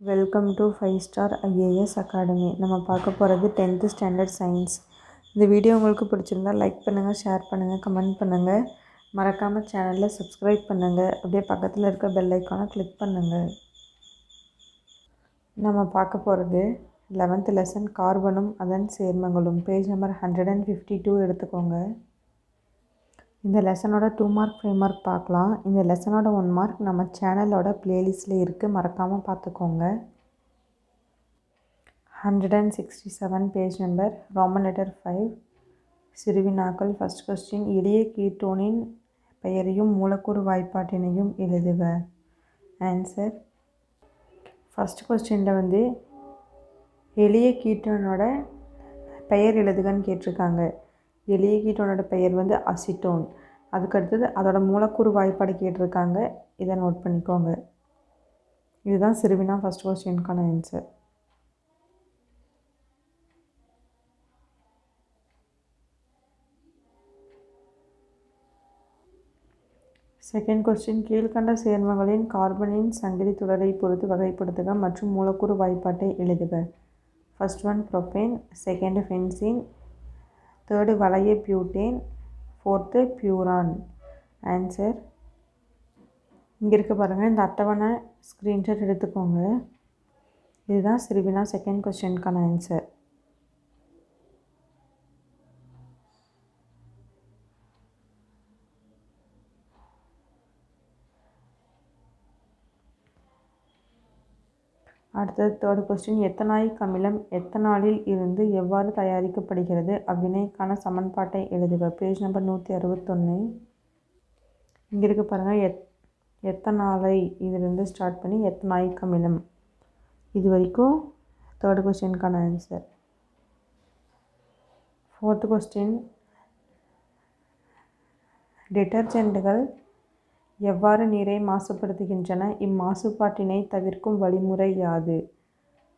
Welcome to five star IAS academy நம்ம பார்க்க போகிறது டென்த்து ஸ்டாண்டர்ட் சயின்ஸ் இந்த வீடியோ உங்களுக்கு பிடிச்சிருந்தா லைக் பண்ணுங்கள் ஷேர் பண்ணுங்கள் கமெண்ட் பண்ணுங்கள் மறக்காமல் சேனலில் சப்ஸ்கிரைப் பண்ணுங்கள் அப்படியே பக்கத்தில் இருக்க பெல் ஐக்கானை கிளிக் பண்ணுங்கள் நம்ம பார்க்க போகிறது லெவன்த் லெசன் கார்பனும் அதன் சேர்மங்களும். Page number hundred and fifty two எடுத்துக்கோங்க. இந்த லெசனோட டூ மார்க் ஃபைவ் மார்க் பார்க்கலாம். இந்த லெசனோட ஒன் மார்க் நம்ம சேனலோட ப்ளேலிஸ்ட்டில் இருக்குது மறக்காமல் பார்த்துக்கோங்க. Hundred and sixty seven page number roman letter five சிறுவினாக்கள் first question எளிய கீட்டோனின் பெயரையும் மூலக்கூறு வாய்ப்பாட்டினையும் எழுதுக. ஆன்சர் ஃபஸ்ட் கொஸ்டினில் வந்து எளிய கீட்டோனோட பெயர் எழுதுகன்னு கேட்டிருக்காங்க. எளிய கீட்டோனோட பெயர் வந்து அசிட்டோன். அதுக்கடுத்தது அதோட மூலக்கூறு வாய்ப்பாடு கேட்டிருக்காங்க. இதை நோட் பண்ணிக்கோங்க. இதுதான் சிறுவினா ஃபஸ்ட் கொஸ்டினுக்கான ஆன்சர் செகண்ட் கொஸ்டின் கீழ்கண்ட சேர்மங்களின் கார்பனின் சங்கிலி தொடரை பொறுத்து வகைப்படுத்துக மற்றும் மூலக்கூறு வாய்ப்பாட்டை எழுதுக. First one propane second benzene third வளைய பியூட்டேன் ஃபோர்த்து பியூரான் ஆன்சர். இங்கே இருக்க பாருங்கள் இந்த அட்டவணை ஸ்க்ரீன்ஷாட் எடுத்துக்கோங்க. இதுதான் சிறுவினா செகண்ட் கொஸ்டினுக்கான ஆன்சர் அடுத்தது தேர்ட் கொஸ்டின் எத்தனாயிக் அமிலம் எத்தனாலில் இருந்து எவ்வாறு தயாரிக்கப்படுகிறது? அவ்வினைக்கான சமன்பாட்டை எழுதுக. பேஜ் நம்பர் நூற்றி அறுபத்தொன்று இங்கே இருக்க பாருங்கள் எத் எத்தனாலை இதிலிருந்து ஸ்டார்ட் பண்ணி எத்தனாயிக் அமிலம் இது வரைக்கும் தேர்ட் கொஸ்டினுக்கான ஆன்சர் ஃபோர்த் கொஸ்டின் டிட்டர்ஜென்ட்டுகள் எவ்வாறு நீரை மாசுபடுத்துகின்றன? இம்மாசுபாட்டினை தவிர்க்கும் வழிமுறை யாது?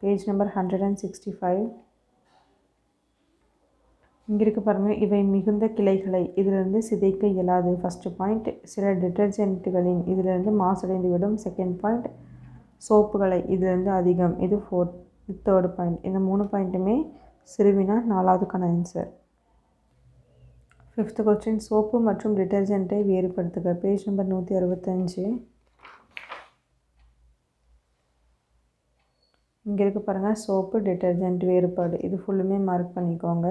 Page number hundred and sixty five. இங்கே இருக்க பாருங்கள் இவை மிகுந்த கிளைகளை இதிலிருந்து சிதைக்க இயலாது. ஃபஸ்ட்டு பாயிண்ட் சில டிட்டர்ஜென்ட்டுகளின் இதிலிருந்து மாசடைந்து விடும் செகண்ட் பாயிண்ட் சோப்புகளை இதிலிருந்து அதிகம். இது ஃபோர்த் தேர்டு பாயிண்ட் இந்த மூணு பாயிண்ட்டுமே சிறுவினா நாலாவதுக்கான ஆன்சர் ஃபிஃப்த் கொஸ்டின் சோப்பு மற்றும் டிட்டர்ஜென்ட்டை வேறுபடுத்துக. பேஜ் நம்பர் நூற்றி அறுபத்தஞ்சு. இங்கே இருக்க பாருங்கள் சோப்பு டிட்டர்ஜென்ட் வேறுபாடு. இது ஃபுல்லுமே மார்க் பண்ணிக்கோங்க.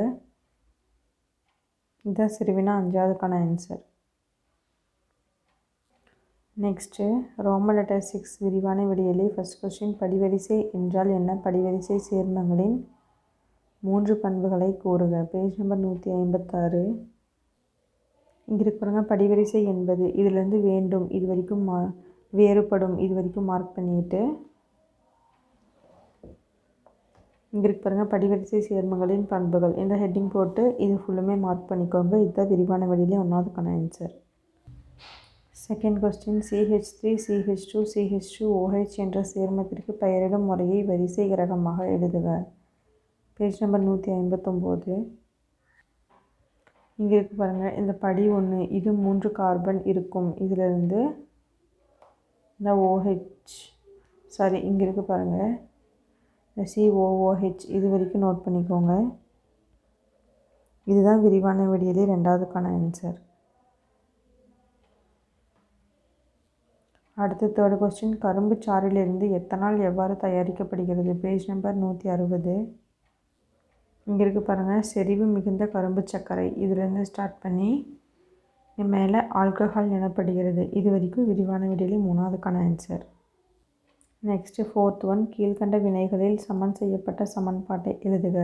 இதுதான் சிறுவினா அஞ்சாவதுக்கான answer next roman letter six விரிவான விடியலி ஃபஸ்ட் கொஸ்டின் படிவரிசை என்றால் என்ன? படிவரிசை சேர்மங்களின் மூன்று பண்புகளை கூறுக. பேஜ் நம்பர் நூற்றி ஐம்பத்தாறு. இங்கே இருக்கிறவங்க படிவரிசை என்பது இதிலேருந்து வேண்டும். இது வரைக்கும் மா வேறுபடும். இது வரைக்கும் மார்க் பண்ணிட்டு. இங்கே இருக்கு பாருங்கள் படிவரிசை சேர்மங்களின் பண்புகள். இந்த ஹெட்டிங் போட்டு இது ஃபுல்லுமே மார்க் பண்ணிக்கோங்க. இதுதான் விரிவான வழியிலே ஒன்றாவதுக்கான answer second question CH three CH two CH two OH என்ற சேர்மத்திற்கு பெயரிடும் முறையை வரிசை கிரகமாக எழுதுக. பேஜ் நம்பர் நூற்றி ஐம்பத்தொம்போது. இங்கே இருக்கு பாருங்கள் இந்த படி ஒன்று இது மூன்று கார்பன் இருக்கும். இதிலிருந்து இந்த ஓஹெச் சாரி இங்கே இருக்கு பாருங்கள் இந்த சிஓஓஹெச் இது வரைக்கும் நோட் பண்ணிக்கோங்க. இதுதான் விரிவான விடியலே ரெண்டாவதுக்கான ஆன்சர் அடுத்த தேர்டு கொஸ்டின் கரும்பு சாறிலிருந்து எத்தனால் எவ்வாறு தயாரிக்கப்படுகிறது? பேஜ் நம்பர் நூற்றி அறுபது. இங்கே இருக்க பாருங்கள் செறிவு மிகுந்த கரும்பு சர்க்கரை. இதிலேருந்து ஸ்டார்ட் பண்ணி மேலே ஆல்கஹால் எனப்படுகிறது. இது வரைக்கும் விரிவான விடையிலே மூணாவதுக்கான ஆன்சர் நெக்ஸ்ட்டு ஃபோர்த் ஒன் கீழ்கண்ட வினைகளில் சமன் செய்யப்பட்ட சமன்பாட்டை எழுதுக.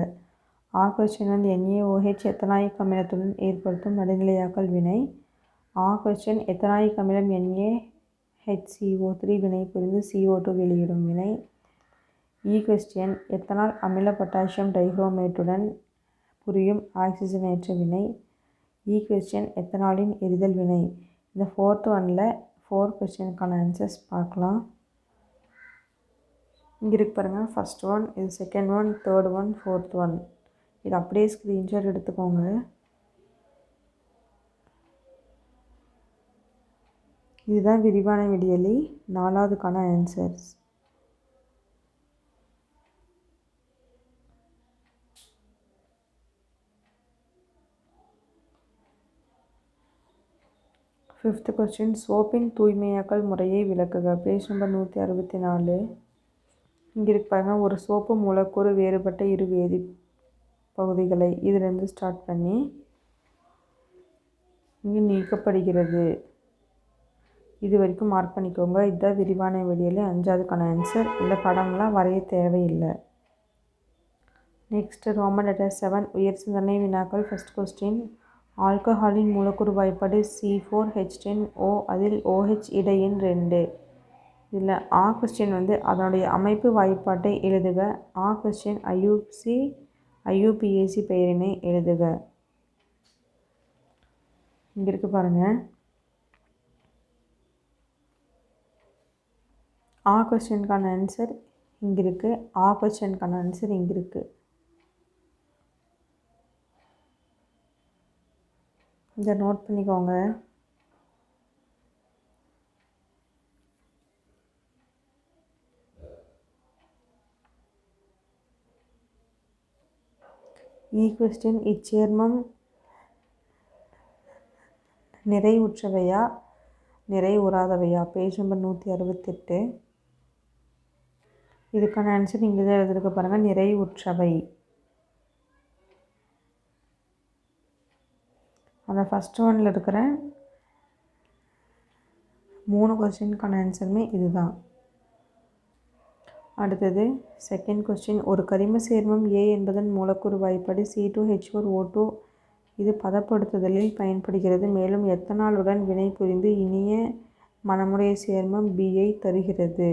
ஆ கொஸ்டின் வந்து N A O H ethanoic அமிலத்துடன் ஏற்படுத்தும் நடுநிலையாக்கல் வினை? ஆ கொஸ்டின் எத்தனாயிக் அமிலம் என்ஏ ஹெச்சிஓ த்ரீ வினை புரிந்து சிஓ டூ வெளியிடும் வினை? E இ கொஸ்டின் எத்தனால் அமில பொட்டாசியம் டைக்ரோமேட்டுடன் புரியும் ஆக்சிஜனேற்ற வினை? E இ கொஸ்டின் எத்தனாலின் எரிதல் வினை? இந்த ஃபோர்த் ஒனில் ஃபோர் கொஸ்டினுக்கான ஆன்சர்ஸ் பார்க்கலாம். இங்கே இருக்கு பாருங்கள் ஃபஸ்ட் ஒன் இது second one third one fourth one இது அப்படியே ஸ்க்ரீன்ஷாட் எடுத்துக்கோங்க. இதுதான் விரிவான விடியலி நாலாவதுக்கான ஆன்சர்ஸ் ஃபிஃப்த் கொஸ்டின் சோப்பின் தூய்மையாக்கல் முறையை விளக்குக. பேஜ் நம்பர் நூற்றி அறுபத்தி நாலு. இங்கே இருக்கு பாருங்க ஒரு சோப்பு மூலக்கூறு வேறுபட்ட இரு வேதி பகுதிகளை இதிலிருந்து ஸ்டார்ட் பண்ணி இங்கே நீக்கப்படுகிறது. இது வரைக்கும் மார்க் பண்ணிக்கோங்க. இதுதான் விரிவான வெளியில் அஞ்சாவதுக்கான ஆன்சர் இந்த படம்லாம் வரைய தேவையில்லை. நெக்ஸ்ட் ரோமன் லெட்டர் செவன் உயர் சிந்தனை வினாக்கள். ஃபஸ்ட் கொஸ்டின் ஆல்கஹாலின் மூலக்கூறு வாய்ப்பாடு C four H ten O அதில் ஓஹெச் இடையின் ரெண்டு. இதில் ஆ கொஸ்டின் வந்து அதனுடைய அமைப்பு வாய்ப்பாட்டை எழுதுக. ஆ question I U C I U P A C பெயரினை எழுதுக. இங்கே இருக்கு பாருங்கள் ஆ கொஸ்டினுக்கான ஆன்சர் இங்கே இருக்குது ஆ கொஸ்டினுக்கான ஆன்சர் இங்கே இருக்குது இதை நோட் பண்ணிக்கோங்க. E ஈக்வெஸ்டின் கொஸ்டின் இச்சேர்மம் நிறைவுற்றவையா? நிறைவுறாதவையா? பேஜ் நம்பர் நூற்றி அறுபத்தெட்டு. இதுக்கான ஆன்சர் இங்கே தான் எழுதிருக்க பாருங்கள் நிறைவுற்றவை. அந்த ஃபஸ்ட் ஒனில் இருக்கிற மூணு கொஸ்டினுக்கான ஆன்சருமே இதுதான். அடுத்தது செகண்ட் கொஸ்டின் ஒரு கரிம சேர்மம் ஏ என்பதன் மூலக்கூறு வாய்ப்பாடு C two H four O two இது பதப்படுத்துதலில் பயன்படுகிறது. மேலும் எத்தனாலுடன் வினை புரிந்து இனிய மனமுடைய சேர்மம் பிஐ தருகிறது?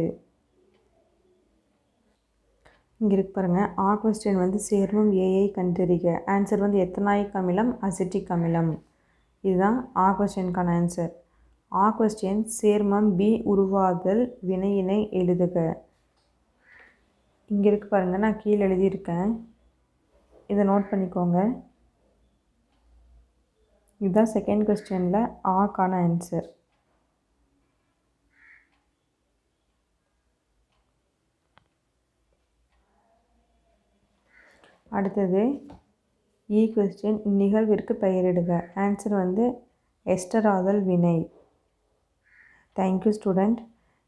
இங்கே இருக்கு பாருங்கள் ஆ கொஸ்டின் வந்து சேர்மம் ஏஐ கண்டறிக. ஆன்சர் வந்து எத்தனாயிக் அமிலம்? அசிட்டிக் அமிலம். இதுதான் ஆ கொஸ்டினுக்கான ஆன்சர் ஆ கொஸ்டின் சேர்மம் பி உருவாதல் வினையினை எழுதுக. இங்கே இருக்கு பாருங்கள் நான் கீழே எழுதியிருக்கேன். இதை நோட் பண்ணிக்கோங்க. இதுதான் செகண்ட் கொஸ்டினில் ஆக்கான ஆன்சர் அடுத்தது E இ கொஸ்டின் இந்நிகழ்விற்கு பெயரிடுக. ஆன்சர் வந்து எஸ்டராதல் வினை தேங்க்யூ ஸ்டூடெண்ட்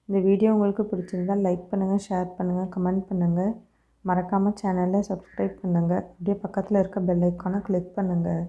இந்த வீடியோ உங்களுக்கு பிடிச்சிருந்தால் லைக் பண்ணுங்கள் ஷேர் பண்ணுங்கள் கமெண்ட் பண்ணுங்கள் மறக்காமல் சேனலை சப்ஸ்கிரைப் பண்ணுங்கள் அப்படியே பக்கத்தில் இருக்க பெல் ஐக்கானை கிளிக் பண்ணுங்கள்